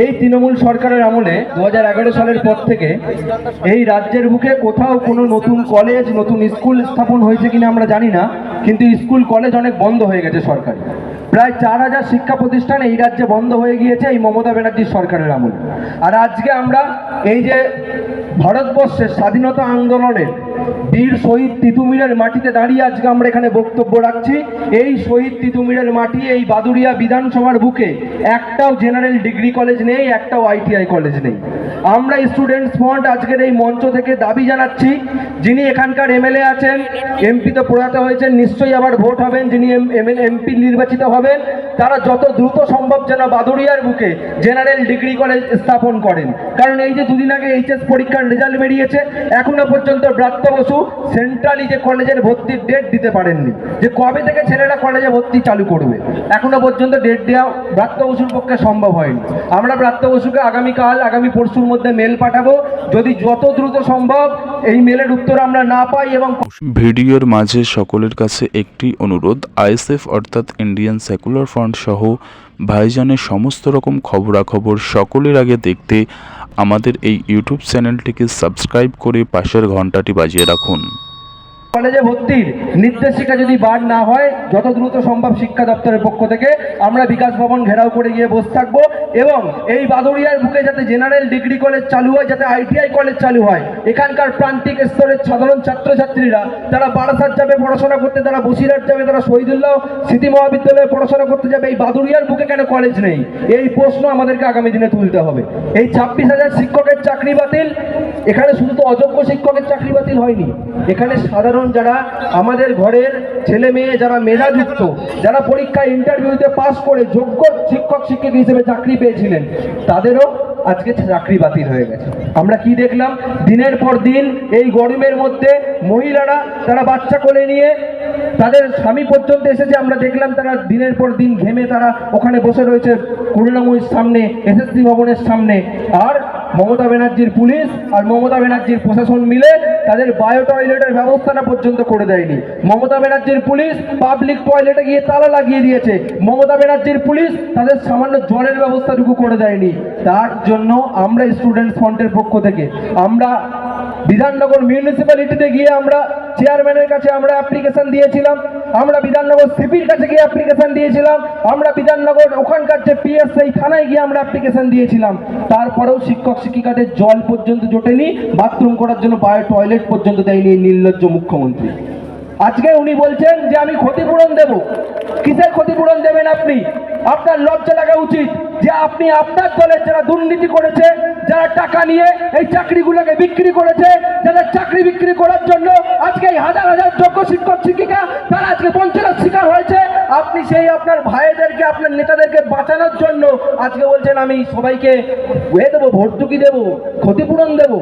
এই তৃণমূল সরকারের আমলে দু হাজার এগারো সালের পর থেকে এই রাজ্যের বুকে কোথাও কোনো নতুন কলেজ নতুন স্কুল স্থাপন হয়েছে কিনা আমরা জানি না, কিন্তু স্কুল কলেজ অনেক বন্ধ হয়ে গেছে সরকারি। প্রায় চার হাজার শিক্ষা প্রতিষ্ঠান এই রাজ্যে বন্ধ হয়ে গিয়েছে এই মমতা ব্যানার্জির সরকারের আমলে। আর আজকে আমরা এই যে ভারতবর্ষের স্বাধীনতা আন্দোলনের বীর শহীদ তিতুমিরের মাটিতে দাঁড়িয়ে আজকে আমরা এখানে বক্তব্য রাখছি। এই শহীদ তিতুমিরের মাটি এই বাদুড়িয়া বিধানসভার বুকে একটাও জেনারেল ডিগ্রি কলেজ নেই, একটাও আইটিআই কলেজ নেই। আমরা স্টুডেন্টস ফ্রন্ট আজকের এই মঞ্চ থেকে দাবি জানাচ্ছি, যিনি এখানকার এমএলএ আছেন, এমপি তো প্রয়াত হয়েছেন, নিশ্চয়ই আবার ভোট হবেন যিনি এমপি নির্বাচিত হবেন, তারা যত দ্রুত সম্ভব যেন বাদুড়িয়ার বুকে জেনারেল ডিগ্রি কলেজ স্থাপন করেন। কারণ এই যে দুদিন আগে এইচএস পরীক্ষার রেজাল্ট বেরিয়েছে, এখনও পর্যন্ত ব্রাত্য বসু সেন্ট্রালি যে কলেজের ভর্তির ডেট দিতে পারেননি। যে কবে থেকে ছেলেরা কলেজে ভর্তি চালু করবে? এখনও পর্যন্ত ডেট দেওয়া ব্রাত্য বসুর পক্ষে সম্ভব হয়নি। আমরা ব্রাত্য বসুকে আগামীকাল, আগামী পরশুর মধ্যে মেল পাঠাবো। যদি যত দ্রুত সম্ভব এই মেলের উত্তর আমরা না পাই এবং ভিডিওর মাঝে সকলের কাছে একটি অনুরোধ, আইএসএফ অর্থাৎ ইন্ডিয়ান সেকুলার ফ্রন্ট সহ ভাইজানের সমস্ত রকম খবরাখবর সকলের আগে দেখতে আমাদের এই ইউটিউব চ্যানেলটিকে সাবস্ক্রাইব করে পাশের ঘন্টাটি বাজিয়ে রাখুন। কলেজে ভর্তির নির্দেশিকা যদি বার না হয়, যত দ্রুত সম্ভব শিক্ষা দপ্তরের পক্ষ থেকে আমরা বিকাশ ভবন ঘেরাও করে গিয়ে বসে থাকব এবং এই বাদুড়িয়ার বুকে যাতে জেনারেল ডিগ্রি কলেজ চালু হয়, যাতে আইটিআই কলেজ চালু হয়, এখানকার প্রান্তিক স্তরের সাধারণ ছাত্রছাত্রীরা, তারা বারাসাত যাবে, পড়াশোনা করতে, তারা বসিরহাট যাবে, তারা শহীদুল্লাহ স্মৃতি মহাবিদ্যালয়ে পড়াশোনা করতে যাবে, এই বাদুড়িয়ার বুকে কেন কলেজ নেই? এই প্রশ্ন আমাদেরকে আগামী দিনে তুলতে হবে। এই ছাব্বিশ হাজার শিক্ষকের চাকরি বাতিল, এখানে শুধু তো অযোগ্য শিক্ষকের চাকরি বাতিল হয়নি, এখানে সাধারণ যারা আমাদের ঘরের ছেলে মেয়ে, যারা মেধাযুক্ত, যারা পরীক্ষায় ইন্টারভিউতে পাস করে যোগ্য শিক্ষক শিক্ষক হিসেবে চাকরি পেয়েছিলেন, তাদেরও আজকে চাকরি বাতিল হয়ে গেছে। আমরা কি দেখলাম? দিনের পর দিন এই গরমের মধ্যে মহিলারা, তারা বাচ্চা কোলে নিয়ে তাদের স্বামী পর্যন্ত এসেছে। আমরা দেখলাম তারা দিনের পর দিন ঘেমে তারা ওখানে বসে রয়েছে করুণাময়ীর সামনে এসএসসি ভবনের সামনে। আর মমতা ব্যানার্জির পুলিশ আর মমতা ব্যানার্জির প্রশাসন মিলে তাদের বায়ো টয়লেটের ব্যবস্থাটা পর্যন্ত করে দেয়নি। মমতা ব্যানার্জির পুলিশ পাবলিক টয়লেটে গিয়ে তালা লাগিয়ে দিয়েছে। মমতা ব্যানার্জির পুলিশ তাদের সামান্য জলের ব্যবস্থাটুকু করে দেয়নি। তার জন্য আমরা স্টুডেন্টস ফ্রন্টের পক্ষ থেকে, আমরা বিধাননগর মিউনিসিপ্যালিটিতে গিয়ে আমরা চেয়ারম্যানের কাছে আমরা অ্যাপ্লিকেশন দিয়েছিলাম। আমরা বিধাননগর সিপির কাছে গিয়ে অ্যাপ্লিকেশন দিয়েছিলাম। আমরা বিধাননগর ওখানকার যে পিএসআই থানায় গিয়ে আমরা অ্যাপ্লিকেশন দিয়েছিলাম। তারপরেও শিক্ষক শিক্ষিকাদের জল পর্যন্ত জোটেনি বাথরুম করার জন্য বায়ো টয়লেট পর্যন্ত দেয়নি নির্লজ্জ মুখ্যমন্ত্রী। আজকে উনি বলছেন যে আমি ক্ষতিপূরণ দেব। কিসের ক্ষতিপূরণ দেবেন আপনি? আপনার লজ্জা লাগা উচিত যে আপনি আপনার দলের যারা দুর্নীতি করেছে, যারা টাকা নিয়ে এই চাকরিগুলোকে বিক্রি করেছে, যাদের চাকরি বিক্রি করার জন্য আজকে এই হাজার হাজার যোগ্য শিক্ষক, শিক্ষিকা, তারা আজকে বঞ্চনার শিকার হয়েছে। আপনি সেই আপনার ভাইদেরকে, আপনার নেতাদেরকে বাঁচানোর জন্য আজকে বলছেন, আমি সবাইকে হয়ে দেবো, ভর্তুকি দেবো, ক্ষতিপূরণ দেবো।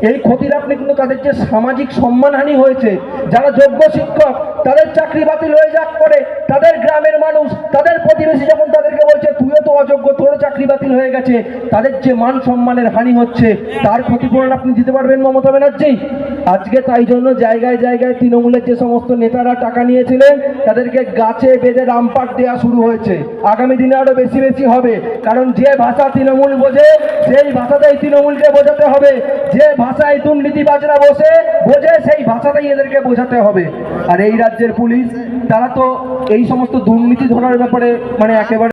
এই ক্ষতির আপনি কিন্তু তাদের যে সামাজিক সম্মানহানি হয়েছে যারা যোগ্য শিক্ষক তাদের চাকরি বাতিল হয়ে যাক করে তাদের গ্রামের মানুষ, তাদের প্রতিবেশী যখন তাদেরকে বলছে, তুইও তো অযোগ্য তোর চাকরি বাতিল হয়ে গেছে। তাদের যে মান সম্মানের হানি হচ্ছে, তার ক্ষতিপূরণ আপনি দিতে পারবেন মমতা ব্যানার্জি। আজকে তাই জন্য জায়গায় জায়গায় তৃণমূলের যে সমস্ত নেতারা টাকা নিয়েছিলেন, তাদেরকে গাছে বেঁধে রামপাট দেওয়া শুরু হয়েছে। আগামী দিনে আরও বেশি বেশি হবে। কারণ যে ভাষা তৃণমূল বোঝে, সেই ভাষাতেই তৃণমূলকে বোঝাতে হবে। যে ভাষায় দুর্নীতিবাজরা বসে, বোঝে সেই ভাষাতেই এদেরকে বোঝাতে হবে। আর এই রাজ্যের পুলিশ, তারা তো এই সমস্ত দুর্নীতি ধরার ব্যাপারে মানে একেবারে